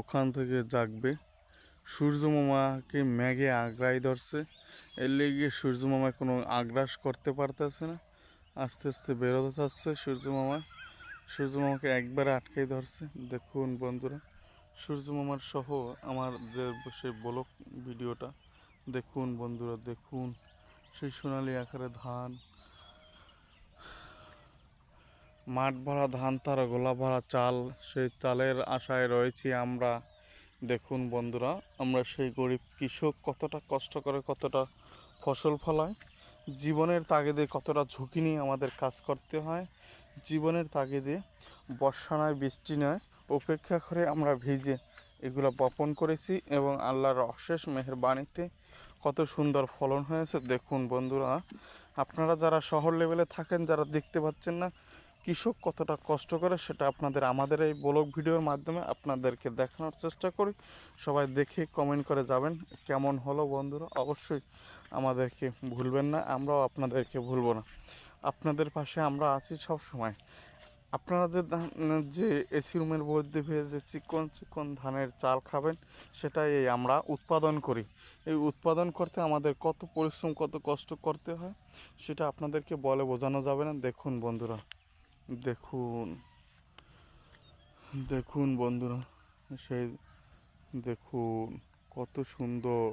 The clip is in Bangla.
ওখান থেকে জাগবে। সূর্য মামাকে ম্যাগে আগ্রাই ধরছে। এর লেগে সূর্য মামা কোনো আগ্রাস করতে পারতেছে না। আস্তে আস্তে বেরোতে চাচ্ছে সূর্য মামা সূর্য মামাকে একবারে আটকাই ধরছে। দেখুন বন্ধুরা সূর্য মামার সহ আমার যে সেই ব্লক ভিডিওটা, দেখুন বন্ধুরা, দেখুন। সেই সোনালি আকারে ধান মাঠ ভরা ধান তারা, গোলা ভরা চাল, সেই চালের আশায় রয়েছি আমরা। দেখুন বন্ধুরা, আমরা সেই গরিব কৃষক কতটা কষ্ট করে, কতটা ফসল ফলায়। জীবনের তাগিদে কতটা ঝুঁকি নিয়ে আমাদের কাজ করতে হয়। জীবনের তাগিদে বর্ষা নয়, বৃষ্টি নয়, উপেক্ষা করে আমরা ভিজে এগুলো বপন করেছি এবং আল্লাহর অশেষ মেহেরবাণীতে কত সুন্দর ফলন হয়েছে। দেখুন বন্ধুরা, আপনারা যারা শহর লেভেলে থাকেন, যারা দেখতে পাচ্ছেন না কৃষক কতটা কষ্ট করে সেটা আপনাদের আমাদের এই ব্লগ ভিডিওর মাধ্যমে আপনাদেরকে দেখানোর চেষ্টা করি। সবাই দেখে কমেন্ট করে যাবেন কেমন হলো বন্ধুরা। অবশ্যই আমাদেরকে ভুলবেন না, আমরাও আপনাদেরকে ভুলবো না। আপনাদের পাশে আমরা আছি সব সময় আপনারা যে যে এসি রুমের মধ্যে ভেজে চিকন চিকন ধানের চাল খাবেন, সেটাই আমরা উৎপাদন করি। এই উৎপাদন করতে আমাদের কত পরিশ্রম, কত কষ্ট করতে হয়, সেটা আপনাদেরকে বলে বোঝানো যাবে না। দেখুন বন্ধুরা। দেখুন দেখুন বন্ধুরা সেই দেখুন কত সুন্দর।